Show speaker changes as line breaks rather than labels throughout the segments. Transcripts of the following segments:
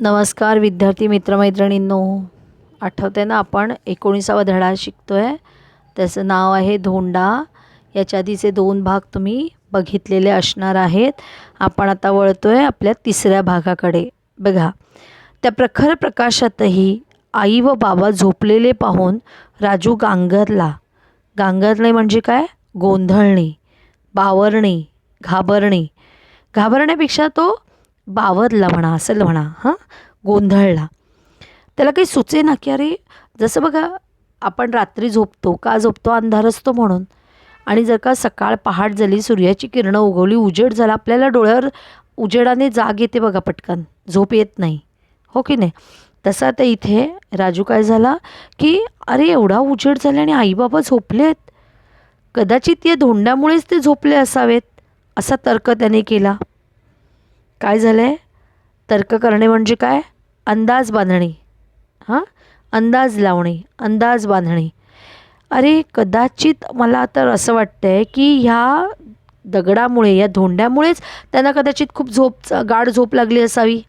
नमस्कार विद्यार्थी मित्रमैत्रिणींनो. आठवते ना आपण? एकोणीसावा धडा शिकतो आहे त्याचं नाव आहे धोंडा. याच्या आधीचे दोन भाग तुम्ही बघितलेले असणार आहेत. आपण आता वळतो आहे आपल्या तिसऱ्या भागाकडे. बघा त्या प्रखर प्रकाशातही आई व बाबा झोपलेले पाहून राजू गांगरला. गांगरणे म्हणजे काय? गोंधळणे बावरणे घाबरणे. घाबरण्यापेक्षा तो बावरला म्हणा असेल म्हणा हां? गोंधळला. त्याला काही सुचे ना की अरे जसं बघा आपण रात्री झोपतो का झोपतो? अंधार असतो म्हणून. आणि जर का सकाळ पहाट झाली सूर्याची किरणं उगवली उजेड झाला आपल्याला डोळ्यावर उजेडाने जाग येते बघा पटकन. झोप येत नाही. हो की नाही? तसं आता इथे राजू काय झाला की अरे एवढा उजेड झाला आणि आईबाबा झोपले आहेत. कदाचित या धोंड्यामुळेच ते झोपले असावेत असा तर्क त्याने केला. काय झालं आहे तर्क करणे म्हणजे काय? अंदाज बांधणे. हां? अंदाज लावणे. अंदाज बांधणे. अरे कदाचित मला तर असं वाटतं आहे की ह्या दगडामुळे या धोंड्यामुळेच त्यांना कदाचित खूप झोप गाढ झोप लागली असावी.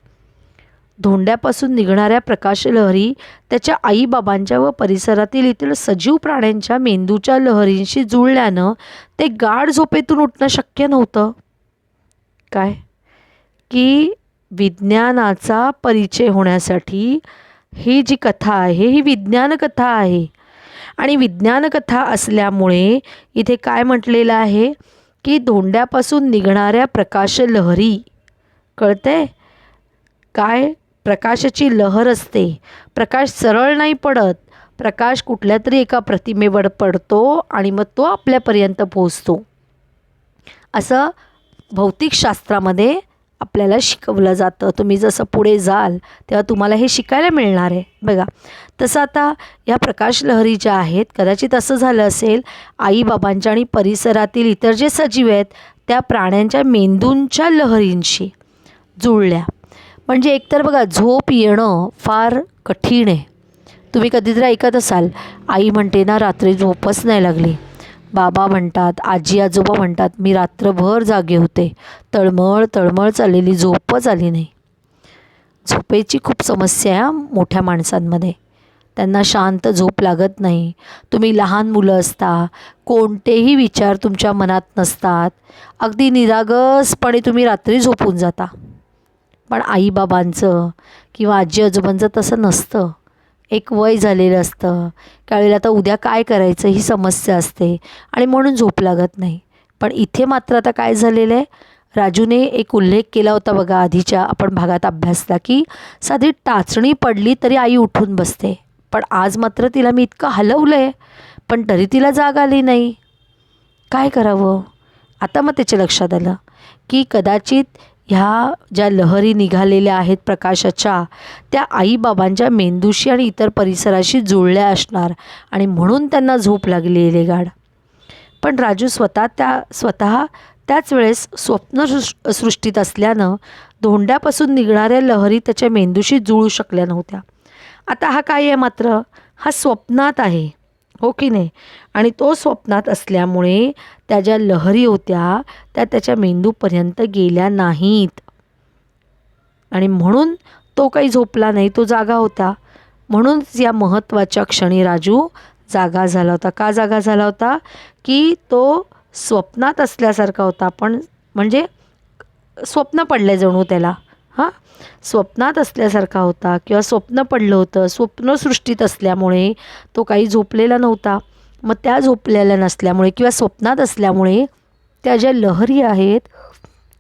धोंड्यापासून निघणाऱ्या प्रकाशलहरी त्याच्या आईबाबांच्या व परिसरातील इतर सजीव प्राण्यांच्या मेंदूच्या लहरींशी जुळल्यानं ते गाढ झोपेतून उठणं शक्य नव्हतं. काय? की विज्ञानाचा परिचय होण्यासाठी ही जी कथा आहे ही विज्ञानकथा आहे. आणि विज्ञानकथा असल्यामुळे इथे काय म्हटलेलं आहे? की धोंड्यापासून निघणाऱ्या प्रकाश लहरी कळते काय? प्रकाशाची लहर असते. प्रकाश सरळ नाही पडत. प्रकाश कुठल्या तरी एका प्रतिमेवर पडतो आणि मग तो आपल्यापर्यंत पोहोचतो. असं भौतिकशास्त्रामध्ये आपल्याला शिकवलं जातं. तुम्ही जसं पुढे जाल तेव्हा तुम्हाला हे शिकायला मिळणार आहे. बघा तसं आता या प्रकाशलहरी ज्या आहेत कदाचित असं झालं असेल आईबाबांच्या आणि परिसरातील इतर जे सजीव आहेत त्या प्राण्यांच्या मेंदूंच्या लहरींशी जुळल्या. म्हणजे एकतर बघा झोप येणं फार कठीण आहे. तुम्ही कधीतरी ऐकत असाल आई म्हणते ना रात्री झोपच नाही लागली. बाबा म्हणतात आजी आजोबा म्हणतात मी रात्रभर जागे होते. तळमळ तळमळ चाललेली झोपच आली नाही. झोपेची खूप समस्या आहे मोठ्या माणसांमध्ये. त्यांना शांत झोप लागत नाही. तुम्ही लहान मुलं असता कोणतेही विचार तुमच्या मनात नसतात. अगदी निरागसपणे तुम्ही रात्री झोपून जाता. पण आईबाबांचं किंवा आजी आजोबांचं तसं नसतं. एक वय झालेलं असतं. त्यावेळेला आता उद्या काय करायचं ही समस्या असते. आणि म्हणून झोप लागत नाही. पण इथे मात्र आता काय झालेलं आहे? राजूने एक उल्लेख केला होता बघा आधीच्या आपण भागात अभ्यासला की साधी टाचणी पडली तरी आई उठून बसते. पण आज मात्र तिला मी इतकं हलवलं आहे पण तरी तिला जाग आली नाही. काय करावं? आता मग त्याच्या लक्षात आलं की कदाचित ह्या ज्या लहरी निघालेल्या आहेत प्रकाशाच्या त्या आईबाबांच्या मेंदूशी आणि इतर परिसराशी जुळल्या असणार आणि म्हणून त्यांना झोप लागलेली गाड पण राजू स्वतः त्या स्वतः त्याच वेळेस स्वप्न सृष्टीत असल्यानं धोंड्यापासून निघणाऱ्या लहरी त्याच्या मेंदूशी जुळू शकल्या नव्हत्या. आता हा काय आहे मात्र? हा स्वप्नात आहे. हो की नाही? आणि तो स्वप्नात असल्यामुळे त्या ज्या लहरी होत्या त्या त्याच्या मेंदूपर्यंत गेल्या नाहीत. आणि म्हणून तो काही झोपला नाही तो जागा होता. म्हणूनच या महत्त्वाच्या क्षणी राजू जागा झाला होता. का जागा झाला होता? की तो स्वप्नात असल्यासारखा होता पण म्हणजे स्वप्न पडले जणू त्याला. हां? स्वप्नात असल्यासारखा होता किंवा स्वप्न पडलं होतं स्वप्नसृष्टीत असल्यामुळे तो काही झोपलेला नव्हता. मग त्या झोपलेल्या नसल्यामुळे किंवा स्वप्नात असल्यामुळे त्या ज्या लहरी आहेत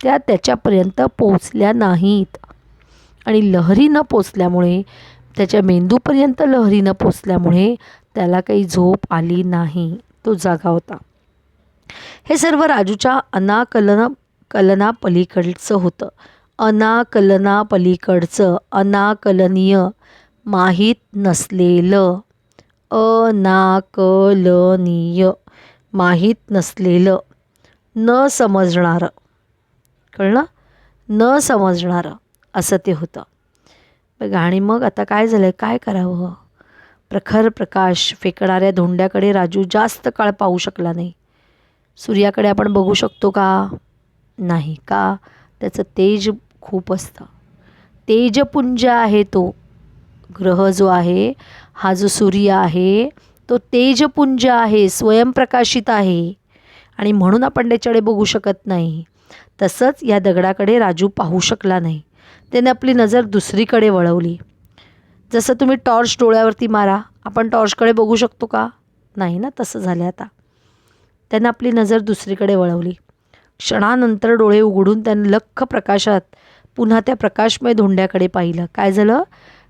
त्या त्याच्यापर्यंत पोचल्या नाहीत. आणि लहरी न पोचल्यामुळे त्याच्या मेंदूपर्यंत लहरी न पोचल्यामुळे त्याला काही झोप आली नाही तो जागा होता. हे सर्व राजूच्या अनाकलन कलनापलीकडचं होतं. अनाकलनापलीकडचं अनाकलनीय माहीत नसलेलं. अनाकलनीय माहीत नसलेलं. न समजणारं. कळलं? न समजणारं. असं ते होतं. बघा आणि मग आता काय झालं आहे काय करावं? प्रखर प्रकाश फेकणाऱ्या धोंड्याकडे राजू जास्त काळ पाहू शकला नाही. सूर्याकडे आपण बघू शकतो का? नाही का? त्याचं तेज खूप असतं. तेजपुंज आहे तो ग्रह जो आहे हा जो सूर्य आहे तो तेजपुंज आहे स्वयंप्रकाशित आहे. आणि म्हणून आपण त्याच्याकडे बघू शकत नाही. तसंच या दगडाकडे राजू पाहू शकला नाही. त्याने आपली नजर दुसरीकडे वळवली. जसं तुम्ही टॉर्च डोळ्यावरती मारा आपण टॉर्चकडे बघू शकतो का? नाही ना तसं झालं आता. त्यानं आपली नजर दुसरीकडे वळवली. क्षणानंतर डोळे उघडून त्यानं लख्ख प्रकाशात पुन्हा त्या प्रकाशमय धोंड्याकडे पाहिलं. काय झालं?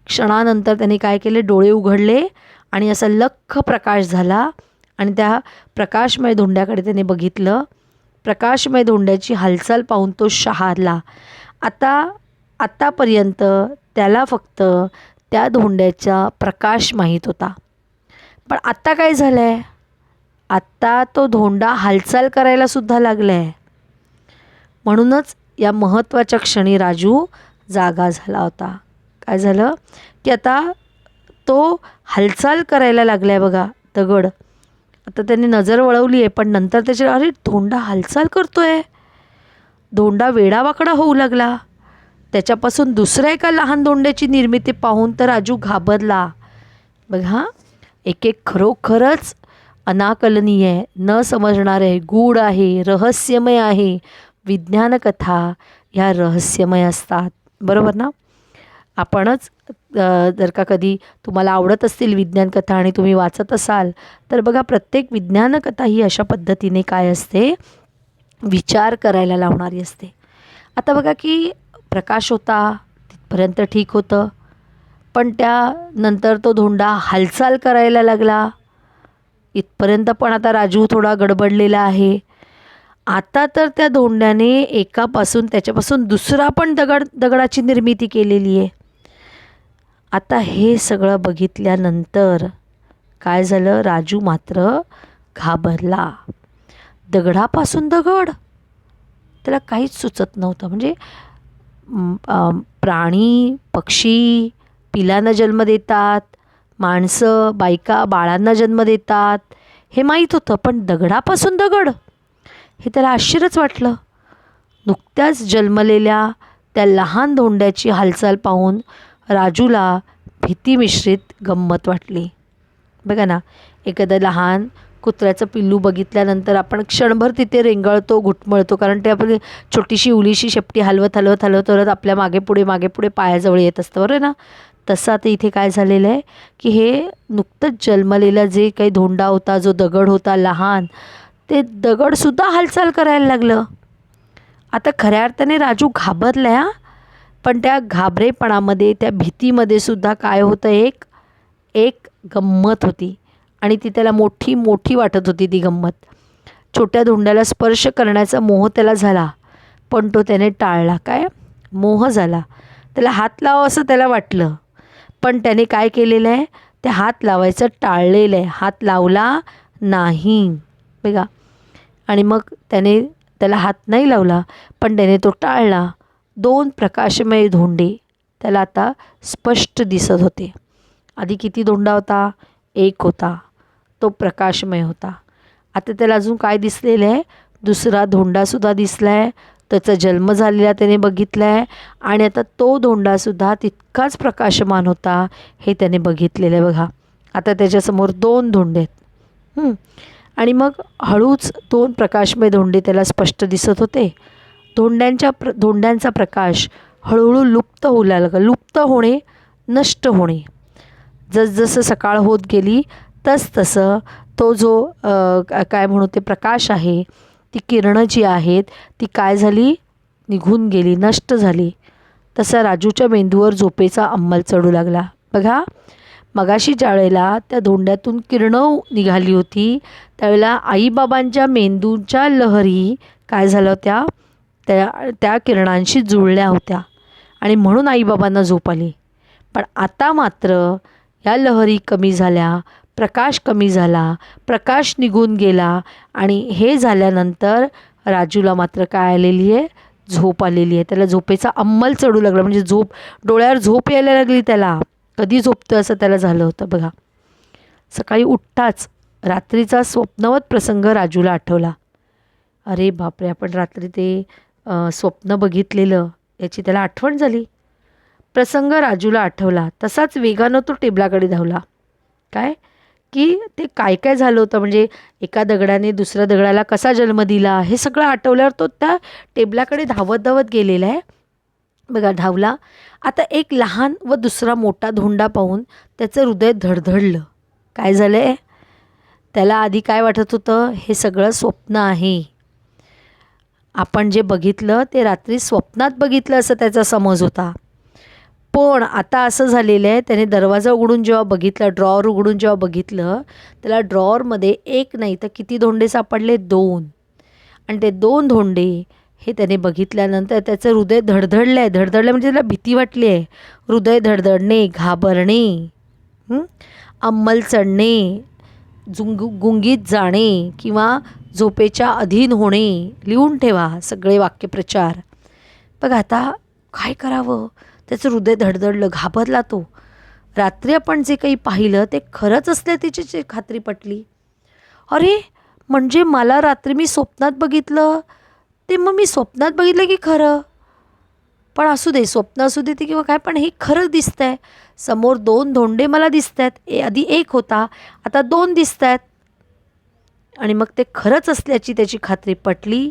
क्षणानंतर त्याने काय केले? डोळे उघडले आणि असा लख्ख प्रकाश झाला आणि त्या प्रकाशमय धोंड्याकडे त्याने बघितलं. प्रकाशमय धोंड्याची हालचाल पाहून तो शहारला. आता आत्तापर्यंत त्याला फक्त त्या धोंड्याचा प्रकाश माहीत होता. पण आत्ता काय झालं आहे आत्ता तो धोंडा हालचाल करायला सुद्धा लागला आहे म्हणूनच या महत्त्वाच्या क्षणी राजू जागा झाला होता. काय झालं? की आता तो हालचाल करायला लागला आहे बघा दगड. आता त्याने नजर वळवली आहे पण नंतर त्याच्या अरे धोंडा हालचाल करतो आहे धोंडा वेडावाकडा होऊ लागला. त्याच्यापासून दुसऱ्या एका लहान धोंड्याची निर्मिती पाहून तर राजू घाबरला. बघा एक एक खरोखरच अनाकलनीय आहे न समजणार आहे गूढ आहे रहस्यमय आहे विज्ञानकथा ह्या रहस्यमय असतात. बरोबर ना? आपणच जर का कधी तुम्हाला आवडत असतील विज्ञानकथा आणि तुम्ही वाचत असाल तर बघा प्रत्येक विज्ञानकथा ही अशा पद्धतीने काय असते? विचार करायला लावणारी असते. आता बघा की प्रकाश होता तिथपर्यंत ठीक होतं. पण त्यानंतर तो धोंडा हालचाल करायला लागला. इथपर्यंत पण आता राजू थोडा गडबडलेला आहे. आता तर त्या धोंड्याने एकापासून त्याच्यापासून दुसरा पण दगड दगडाची निर्मिती केलेली आहे. आता हे सगळं बघितल्यानंतर काय झालं? राजू मात्र घाबरला. दगडापासून दगड. त्याला काहीच सुचत नव्हतं. म्हणजे प्राणी पक्षी पिलांना जन्म देतात माणसं बायका बाळांना जन्म देतात हे माहीत होतं. पण दगडापासून दगड. हे त्याला आश्चर्यच वाटलं. नुकत्याच जन्मलेल्या त्या लहान धोंड्याची हालचाल पाहून राजूला भीतीमिश्रित गंमत वाटली. बघा ना एखादं लहान कुत्र्याचं पिल्लू बघितल्यानंतर आपण क्षणभर तिथे रेंगाळतो घुटमळतो कारण ते आपली छोटीशी उलीशी शेपटी हलवत हलवत हलवत हलवत आपल्या मागे पुढे मागे पुढे पायाजवळ येत असतं. बरं ना? तसं आता इथे काय झालेलं आहे की हे नुकतंच जन्मलेला जे काही धोंडा होता जो दगड होता लहान ते दगडसुद्धा हालचाल करायला लागलं. आता खऱ्या अर्थाने राजू घाबरला आहे पण त्या घाबरेपणामध्ये त्या भीतीमध्ये सुद्धा काय होतं एक एक गंमत होती. आणि ती त्याला मोठी मोठी वाटत होती ती गंमत. छोट्या धोंड्याला स्पर्श करण्याचा मोह त्याला झाला पण तो त्याने टाळला. काय? मोह झाला. त्याला हात लावा असं त्याला वाटलं. पण त्याने काय केलेलं आहे ते हात लावायचं टाळलेलं आहे हात लावला नाही. बघा. आणि मग त्याने त्याला हात नाही लावला पण त्याने तो टाळला. दोन प्रकाशमय धोंडे त्याला आता स्पष्ट दिसत होते. आधी किती धोंडा होता? एक होता. तो प्रकाशमय होता. आता त्याला अजून काय दिसलेलं आहे? दुसरा धोंडासुद्धा दिसला आहे. त्याचा जन्म झालेला त्याने बघितला आहे. आणि आता तो धोंडासुद्धा तितकाच प्रकाशमान होता हे त्याने बघितलेलं आहे बघा. आता त्याच्यासमोर दोन धोंडे आहेत. आणि मग हळूच दोन प्रकाशमय धोंडे त्याला स्पष्ट दिसत होते. धोंड्यांच्या प्र धोंड्यांचा प्रकाश हळूहळू लुप्त होऊ लागला. लुप्त होणे नष्ट होणे. जसजसं सकाळ होत गेली तसतसं तो जो काय म्हणू ते प्रकाश आहे ती किरणं जी आहेत ती काय झाली? निघून गेली नष्ट झाली. तसा राजूच्या मेंदूवर झोपेचा अंमल चढू लागला. बघा मगाशी ज्यावेळेला त्या धोंड्यातून किरणं निघाली होती त्यावेळेला आईबाबांच्या मेंदूच्या लहरी काय झाल्या होत्या? त्या त्या किरणांशी जुळल्या होत्या. आणि म्हणून आईबाबांना झोप आली. पण आता मात्र या लहरी कमी झाल्या प्रकाश कमी झाला प्रकाश निघून गेला आणि हे झाल्यानंतर राजूला मात्र काय आलेली आहे? झोप आलेली आहे. त्याला झोपेचा अंमल चढू लागला. म्हणजे झोप डोळ्यावर झोप यायला लागली त्याला. कधी झोपतं असं त्याला झालं होतं बघा. सकाळी उठताच रात्रीचा स्वप्नवत प्रसंग राजूला आठवला. अरे बापरे आपण रात्री ते स्वप्न बघितलेलं याची त्याला आठवण झाली. प्रसंग राजूला आठवला. तसाच वेगानं तो टेबलाकडे धावला. काय? की ते काय काय झालं होतं? म्हणजे एका दगडाने दुसऱ्या दगडाला कसा जन्म दिला? हे सगळं आठवल्यावर तो त्या टेबलाकडे धावत धावत गेलेला आहे. बघा धावला. आता एक लहान व दुसरा मोठा धोंडा पाहून त्याचं हृदय धडधडलं. काय झालं आहे त्याला आधी काय वाटत होतं? हे सगळं स्वप्न आहे. आपण जे बघितलं ते रात्री स्वप्नात बघितलं असं त्याचा समज होता. पण आता असं झालेलं आहे त्याने दरवाजा उघडून जेव्हा बघितलं ड्रॉवर उघडून जेव्हा बघितलं त्याला ड्रॉवरमध्ये एक नाही तर किती धोंडे सापडले? दोन. आणि ते दोन धोंडे हे त्याने बघितल्यानंतर त्याचं हृदय धडधडलं आहे धडधडलं म्हणजे त्याला भीती वाटली आहे हृदय धडधडणे घाबरणे अंमल चढणे जुंग गुंगीत जाणे किंवा झोपेच्या अधीन होणे लिहून ठेवा सगळे वाक्यप्रचार. बघ आता काय करावं? त्याचं हृदय धडधडलं घाबरला तो. रात्री आपण जे काही पाहिलं ते खरंच असल्या तिची जी खात्री पटली. अरे म्हणजे मला रात्री मी स्वप्नात बघितलं? ते मग मी स्वप्नात बघितलं की खरं. पण असू दे स्वप्न असू दे ते किंवा काय पण हे खरं आहे समोर दोन धोंडे मला दिसत आहेत ए आधी एक होता आता दोन दिसत आहेत आणि मग ते खरंच असल्याची त्याची खात्री पटली.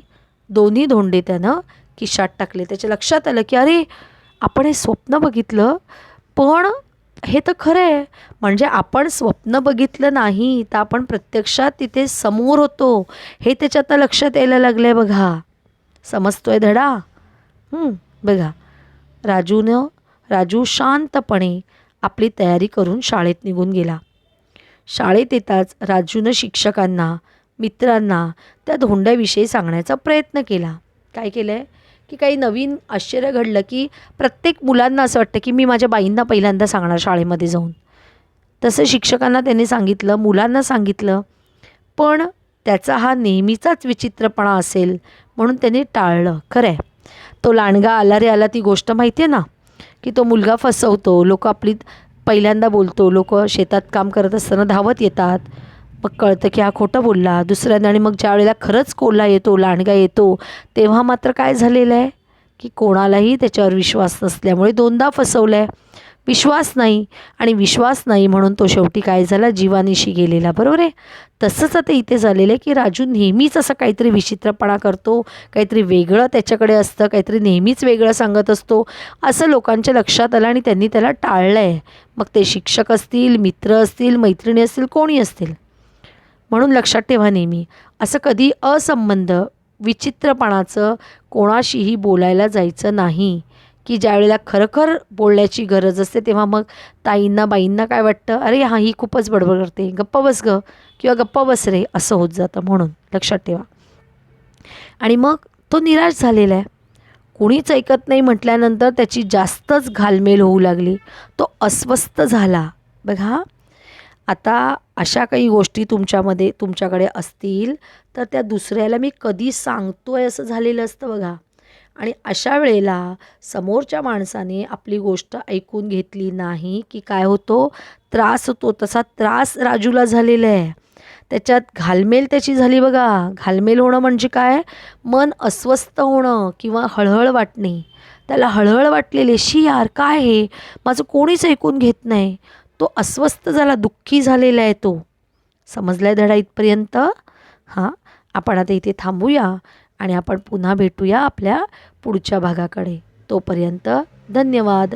दोन्ही धोंडे त्यानं किशात टाकले. त्याच्या लक्षात आलं की अरे आपण हे स्वप्न बघितलं. पण हे तर खरं आहे. म्हणजे आपण स्वप्न बघितलं नाही तर आपण प्रत्यक्षात तिथे समोर होतो. हे त्याच्यात लक्षात यायला लागलं आहे बघा. समजतोय धडा? बघा. राजूनं राजू शांतपणे आपली तयारी करून शाळेत निघून गेला. शाळेत येताच राजूनं शिक्षकांना मित्रांना त्या धोंड्याविषयी सांगण्याचा प्रयत्न केला. काय केलं आहे की काही नवीन आश्चर्य घडलं की प्रत्येक मुलांना असं वाटतं की मी माझ्या बाईंना पहिल्यांदा सांगणार शाळेमध्ये जाऊन. तसं शिक्षकांना त्यांनी सांगितलं मुलांना सांगितलं. पण त्याचा हा नेहमीचाच विचित्रपणा असेल म्हणून त्यांनी टाळलं. खरं आहे तो लांडगा आला रे आला ती गोष्ट माहिती आहे ना? की तो मुलगा फसवतो लोक आपली पहिल्यांदा बोलतो लोक शेतात काम करत असताना धावत येतात. मग कळतं की हा खोटं बोलला. दुसऱ्यांदा आणि मग ज्या वेळेला खरंच कोल्हा येतो लांडगा येतो तेव्हा मात्र काय झालेलं आहे की कोणालाही त्याच्यावर विश्वास नसल्यामुळे दोनदा फसवलं आहे विश्वास नाही आणि विश्वास नाही म्हणून तो शेवटी काय झाला? जीवानिशी गेलेला. बरोबर आहे? तसंच आता इथे झालेलं आहे की राजू नेहमीच असं काहीतरी विचित्रपणा करतो काहीतरी वेगळं त्याच्याकडे असतं काहीतरी नेहमीच वेगळं सांगत असतो. असं लोकांच्या लक्षात आलं आणि त्यांनी त्याला टाळलं आहे मग ते शिक्षक असतील मित्र असतील मैत्रिणी असतील कोणी असतील? म्हणून लक्षात ठेवा नेहमी. असं कधी असंबंध विचित्रपणाचं कोणाशीही बोलायला जायचं नाही. की ज्यावेळेला खरखर बोलण्याची गरज असते तेव्हा मग ताईंना बाईंना काय वाटतं? अरे हा ही खूपच बडबड करते. गप्पा बस ग. किंवा गप्पा बस रे असं होत जातं म्हणून. लक्षात ठेवा. आणि मग तो निराश झालेला आहे. कुणीच ऐकत नाही म्हटल्यानंतर त्याची जास्तच घालमेल होऊ लागली. तो अस्वस्थ झाला. बघा आता अशा काही गोष्टी तुमच्यामध्ये तुमच्याकडे असतील तर त्या दुसऱ्याला मी कधी सांगतो आहे असं झालेलं असतं बघा. आणि अशा वेळेला समोरच्या माणसाने आपली गोष्ट ऐकून घेतली नाही की काय होतो? त्रास होतो. तसा त्रास राजूला झालेला आहे. त्याच्यात घालमेल त्याची झाली बघा. घालमेल होणं म्हणजे काय? मन अस्वस्थ होणं किंवा हळहळ वाटणे. त्याला हळहळ वाटलेले शी यार काय हे? माझं कोणीच ऐकून घेत नाही. तो अस्वस्थ झाला दुःखी झालेला आहे तो. समजला आहे धडा इथपर्यंत? हां. आपण आता इथे थांबूया. आणि आपण पुन्हा भेटूया आपल्या पुढच्या भागाकडे. तोपर्यंत धन्यवाद.